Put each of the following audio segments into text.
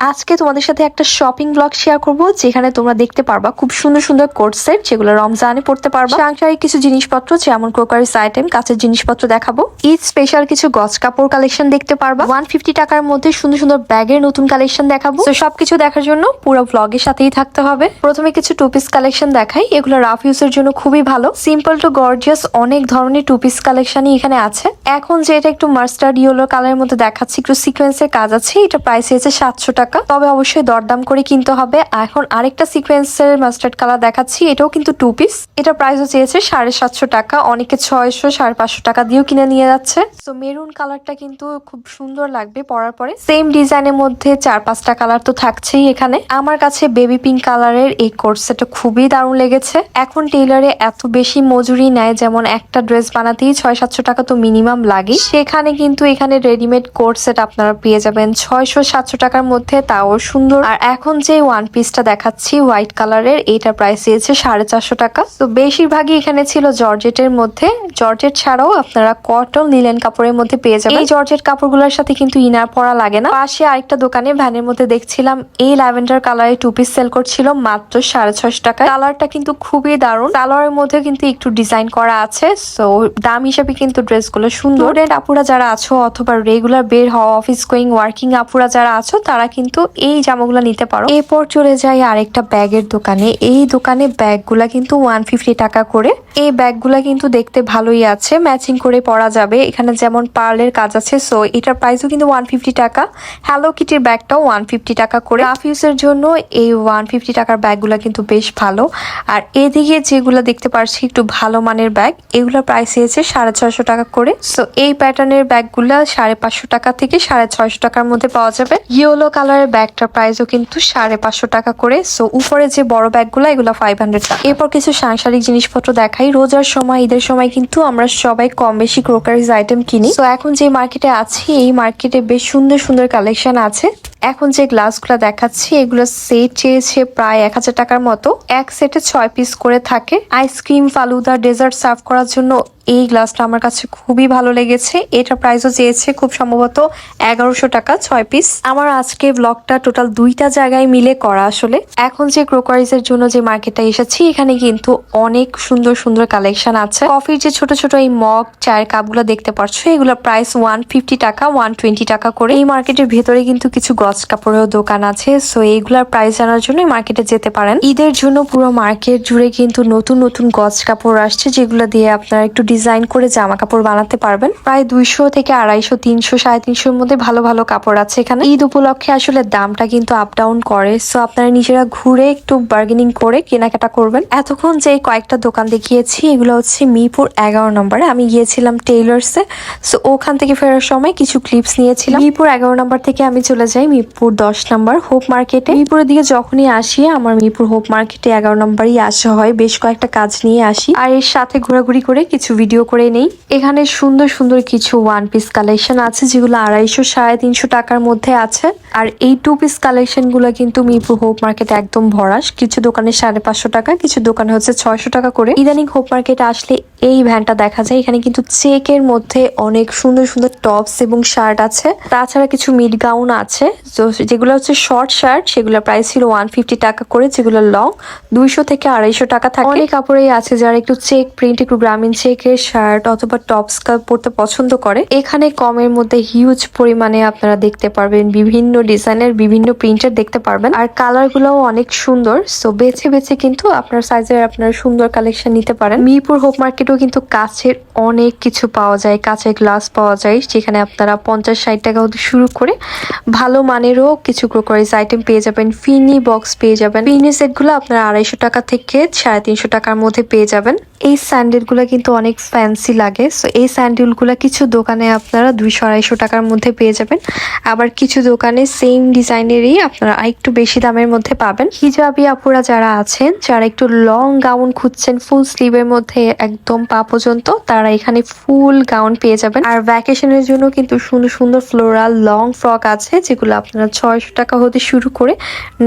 আজকে তোমাদের সাথে একটা শপিং ব্লগ শেয়ার করব, যেখানে তোমরা দেখতে পারবা খুব সুন্দর সুন্দর কোট সেট যেগুলো রমজানে পড়তে পারবা। সাংসারিক কিছু জিনিসপত্র, যেমন ক্রোকারিস আইটেম কাঁচের জিনিসপত্র দেখাবো। ঈদ স্পেশাল কিছু গজ কাপড় কালেকশন দেখতে পারবা। ওয়ান ফিফটি টাকার মধ্যে সুন্দর সুন্দর ব্যাগের নতুন কালেকশন দেখাবো। তো সবকিছু দেখার জন্য পুরো ব্লগের সাথেই থাকতে হবে। প্রথমে কিছু টু পিস কালেকশন দেখাই, এগুলো রাফ ইউজের জন্য খুবই ভালো। সিম্পল টু গর্জিয়াস অনেক ধরনের টু পিস কালেকশনই এখানে আছে। এখন যেটা একটু মাস্টার্ড ইয়েলো কালারের মধ্যে দেখাচ্ছি, একটু সিকোয়েন্সের কাজ আছে, এটা প্রাইস হয়েছে সাতশো টাকা। তবে অবশ্যই দরদাম করে কিনতে হবে। এখন আরেকটা সিকোয়েন্সের মাস্টার্ড কালার দেখাচ্ছি। এটাও কিন্তু টু পিস এটা প্রাইসও চেয়েছে সাড়ে সাতশো টাকা। অনেকে ছয়শো, সাড়ে পাঁচশো টাকা দিয়েও কিনে নিয়ে যাচ্ছে। তো মেরুন কালারটা কিন্তু খুব সুন্দর লাগবে পরার পরে। সেম ডিজাইনের মধ্যে চার পাঁচটা কালার তো থাকছেই এখানে। আমার কাছে বেবি পিঙ্ক কালারের এই কোর্সটা খুবই দারুণ লেগেছে। এখন টেইলারে এত বেশি মজুরি নেয় যেমন একটা ড্রেস বানাতেই ছয় সাতশো টাকা তো মিনিমাম লাগে সেখানে কিন্তু এখানে রেডিমেড কোর্স সেট আপনারা পেয়ে যাবেন। ছয়শো, সাতশো টাকার মধ্যে তাও সুন্দর। আর এখন যে ওয়ান পিসটা দেখাচ্ছি হোয়াইট কালারের এইটার প্রাইস দিয়েছে সাড়ে চারশো টাকা। তো বেশিরভাগই এখানে ছিল জর্জেটের মধ্যে। জর্জেট ছাড়াও আপনারা কটন লিলেন কাপড়ের মধ্যে পেয়ে যাবেন। এই জর্জেট কাপড়গুলোর সাথে কিন্তু ইনার পরা লাগে না। পাশে আরেকটা দোকানে ভ্যানের মধ্যে দেখছিলাম, এই ল্যাভেন্ডার কালারের টু পিস সেল করছিল মাত্র সাড়ে ছশো টাকা কালারটা কিন্তু খুবই দারুণ। কালারের মধ্যে কিন্তু একটু ডিজাইন করা আছে। সো দাম হিসাবে কিন্তু ড্রেসগুলো সুন্দর। আপুরা যারা আছো অথবা রেগুলার বের হওয়া অফিস গোয়িং ওয়ার্কিং আপুরা যারা আছো, তারা কিন্তু এই জামাগুলো নিতে পারো। এরপর চলে যাই আরেকটা ব্যাগের দোকানে। এই দোকানে ব্যাগগুলা কিন্তু ওয়ান ফিফটি টাকা করে। এই ব্যাগগুলা কিন্তু দেখতে ভালোই আছে ম্যাচিং করে পরা যাবে। এখানে যেমন পার্লের কাজ আছে সো এটার প্রাইসও কিন্তু ওয়ান ফিফটি টাকা। হ্যালো কিটির ব্যাগটাও ওয়ান ফিফটি টাকা করে। রাফ ইউজের জন্য এই ওয়ান ফিফটি টাকার ব্যাগগুলা কিন্তু বেশ ভালো। আর এদিকে যেগুলো দেখতে পারছি একটু ভালো মানের ব্যাগ, এগুলোর প্রাইস হয়েছে সাড়ে ছয়শো টাকা করে। সো এই প্যাটার্নের ব্যাগগুলা সাড়ে পাঁচশো টাকা থেকে সাড়ে ছয়শো টাকার মধ্যে পাওয়া যাবে। ইয়েলো কালারের ব্যাগটার প্রাইসও কিন্তু সাড়ে পাঁচশো টাকা করে। সো উপরে যে বড় ব্যাগগুলো, এগুলো ফাইভ হান্ড্রেড টাকা। এরপর কিছু সাংসারিক জিনিসপত্র দেখাই। রোজার সময়, ঈদের সময় কিন্তু আমরা সবাই কম বেশি ক্রোকারিজ আইটেম কিনি। তো এখন যে মার্কেটে আছি, এই মার্কেটে বেশ সুন্দর সুন্দর কালেকশন আছে। এখন যে গ্লাসগুলো দেখাচ্ছি, এগুলো সেট চেয়েছে প্রায় এক হাজার টাকার মতো। এক সেটে ছয় পিস করে থাকে। আইসক্রিম ফালুদা ডেজার্ট সার্ভ করার জন্য এই গ্লাসটা আমার কাছে খুবই ভালো লেগেছে। এটা প্রাইসও চেয়েছে খুব সম্ভবত এগারোশো টাকা, ছয় পিস আমার আজকে ব্লগটা টোটাল দুইটা জায়গায় মিলে করা আসলে। এখন যে ক্রোকারিজের জন্য যে মার্কেটে এসেছি, এখানে কিন্তু অনেক সুন্দর সুন্দর কালেকশন আছে। কফির যে ছোট ছোট এই মগ চায়ের কাপগুলো দেখতে পাচ্ছ এগুলো প্রাইস ওয়ান ফিফটি টাকা ওয়ান টোয়েন্টি টাকা করে। এই মার্কেটের ভেতরে কিন্তু কিছু গজ কাপড়ের দোকান আছে সো এইগুলার প্রাইস জানার জন্য মার্কেটে যেতে পারেন। ঈদের জন্য পুরো মার্কেট জুড়ে কিন্তু নতুন নতুন গজ কাপড় আসছে, যেগুলো দিয়ে আপনারা একটু ডিজাইন করে জামা কাপড় বানাতে পারবেন। প্রায় দুইশো থেকে আড়াইশো, তিনশো, সাড়ে তিনশোর মধ্যে ভালো ভালো কাপড় আছে এখানে। ঈদ উপলক্ষে আসলে দামটা কিন্তু আপ ডাউন করে। সো আপনারা নিজেরা ঘুরে একটু বার্গেনিং করে কেনাকাটা করবেন। এতক্ষণ যে কয়েকটা দোকান দেখিয়েছি, এগুলো হচ্ছে মিরপুর এগারো নম্বরে। আমি গিয়েছিলাম টেইলার্সে সো ওখান থেকে ফেরার সময় কিছু ক্লিপস নিয়েছিলাম। মিরপুর এগারো নম্বর থেকে আমি চলে যাই মিরপুর দশ নম্বর হোপ মার্কেটে মিরপুরের দিকে যখনই আসি, আমার মিরপুর হোপ মার্কেটে এগারো নম্বরই আসা হয়। বেশ কয়েকটা কাজ নিয়ে আসি। আর এর সাথে ঘোরাঘুরি করে কিছু ভিডিও করে নেই। এখানে সুন্দর সুন্দর কিছু ওয়ান পিস কালেকশন আছে, যেগুলো আড়াইশো, সাড়ে তিনশো টাকার মধ্যে আছে। আর এই টু পিস কালেকশনগুলো কিন্তু মিরপুর হোপ মার্কেটে একদম ভরাস কিছু দোকানে সাড়ে পাঁচশো টাকা, কিছু দোকানে হচ্ছে ছয়শো টাকা করে। ইদানিং হোপ মার্কেটে আসলে এই ভ্যানটা দেখা যায়। এখানে কিন্তু চেকের মধ্যে অনেক সুন্দর সুন্দর টপস এবং শার্ট আছে। তাছাড়া কিছু মিড গাউন আছে। যেগুলো হচ্ছে শর্ট শার্ট সেগুলোর প্রাইস ছিল ওয়ান ফিফটি টাকা করে, যেগুলো লং দুইশো থেকে আড়াইশো টাকা থাকে। অনেক কাপড়েই আছে যারা একটু চেক প্রিন্ট একটু গ্রামীণ চেকের শার্ট অথবা টপস পরতে পছন্দ করে। এখানে কমের মধ্যে হিউজ পরিমাণে আপনারা দেখতে পারবেন বিভিন্ন ডিজাইনের, বিভিন্ন প্রিন্টের দেখতে পারবেন। আর কালার গুলোও অনেক সুন্দর। সো বেছে বেছে কিন্তু আপনার সাইজের আপনার সুন্দর কালেকশন নিতে পারেন। মিরপুর হোপ মার্কেটেও কিন্তু কাছের অনেক কিছু পাওয়া যায়। কাছের গ্লাস পাওয়া যায়। যেখানে আপনারা পঞ্চাশ, ষাট টাকা হতে শুরু করে ভালো মানেরও কিছু ক্রোকারিজ আইটেম পেয়ে যাবেন। ফিনি বক্স পেয়ে যাবেন। ফিনি সেটগুলো আপনারা আড়াইশো টাকা থেকে সাড়ে তিনশো টাকার মধ্যে পেয়ে যাবেন। এই স্যান্ডেলগুলো কিন্তু অনেক ফ্যান্সি লাগে। সো এই স্যান্ডেলগুলো কিছু দোকানে আপনারা দুইশো, আড়াইশো টাকার মধ্যে পেয়ে যাবেন। আবার কিছু দোকানে সেম ডিজাইনেরই আপনারা একটু বেশি দামের মধ্যে পাবেন। হিজাবি আপুরা যারা আছেন, যারা একটু লং গাউন খুঁজছেন ফুল স্লিভের মধ্যে একদম পা পর্যন্ত, তারা এখানে ফুল গাউন পেয়ে যাবেন। আর ভ্যাকেশনের জন্য কিন্তু সুন্দর সুন্দর ফ্লোরাল লং ফ্রক আছে, যেগুলো আপনারা ছয়শো টাকা হতে শুরু করে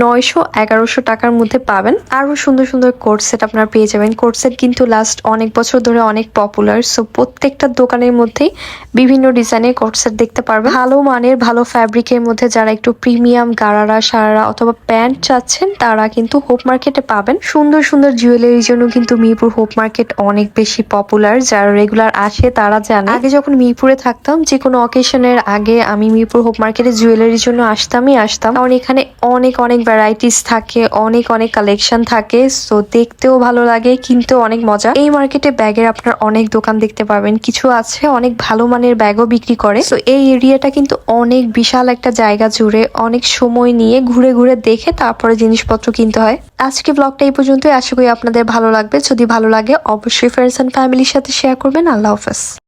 নয়শো, এগারোশো টাকার মধ্যে পাবেন। আরও সুন্দর সুন্দর কোট সেট আপনারা পেয়ে যাবেন। কোট সেট কিন্তু লাস্ট অনেক বছর ধরে অনেক পপ পপুলার সো প্রত্যেকটা দোকানের মধ্যেই বিভিন্ন ডিজাইনের কোটসেট দেখতে পারবে ভালো মানের, ভালো ফ্যাব্রিকের মধ্যে যারা একটু প্রিমিয়াম গারারা, সারারা অথবা প্যান্ট চাচ্ছেন, তারা কিন্তু হোপ মার্কেটে পাবেন। সুন্দর সুন্দর জুয়েলারির জন্য কিন্তু মিরপুর হোপ মার্কেট অনেক বেশি পপুলার যারা রেগুলার আসে, তারা জানে। আগে যখন মিরপুরে থাকতাম, যে কোনো অকেশনের আগে আমি মিরপুর হোপ মার্কেটে জুয়েলারির জন্য আসতামই আসতাম। কারণ এখানে অনেক অনেক ভ্যারাইটিস থাকে, অনেক অনেক কালেকশন থাকে সো দেখতেও ভালো লাগে, কিনতেও অনেক মজা। এই মার্কেটে ব্যাগের আপনার অনেক দোকান দেখতে পাবেন। কিছু আছে, অনেক ভালো মানের ব্যাগও বিক্রি করে। তো এই এরিয়াটা কিন্তু অনেক বিশাল একটা জায়গা জুড়ে অনেক সময় নিয়ে ঘুরে ঘুরে দেখে তারপরে জিনিসপত্র কিনতে হয়। আজকে ব্লগটা এই পর্যন্তই। আশা করি আপনাদের ভালো লাগবে। যদি ভালো লাগে, অবশ্যই ফ্রেন্ডস অ্যান্ড ফ্যামিলির সাথে শেয়ার করবেন। আল্লাহ হাফেজ।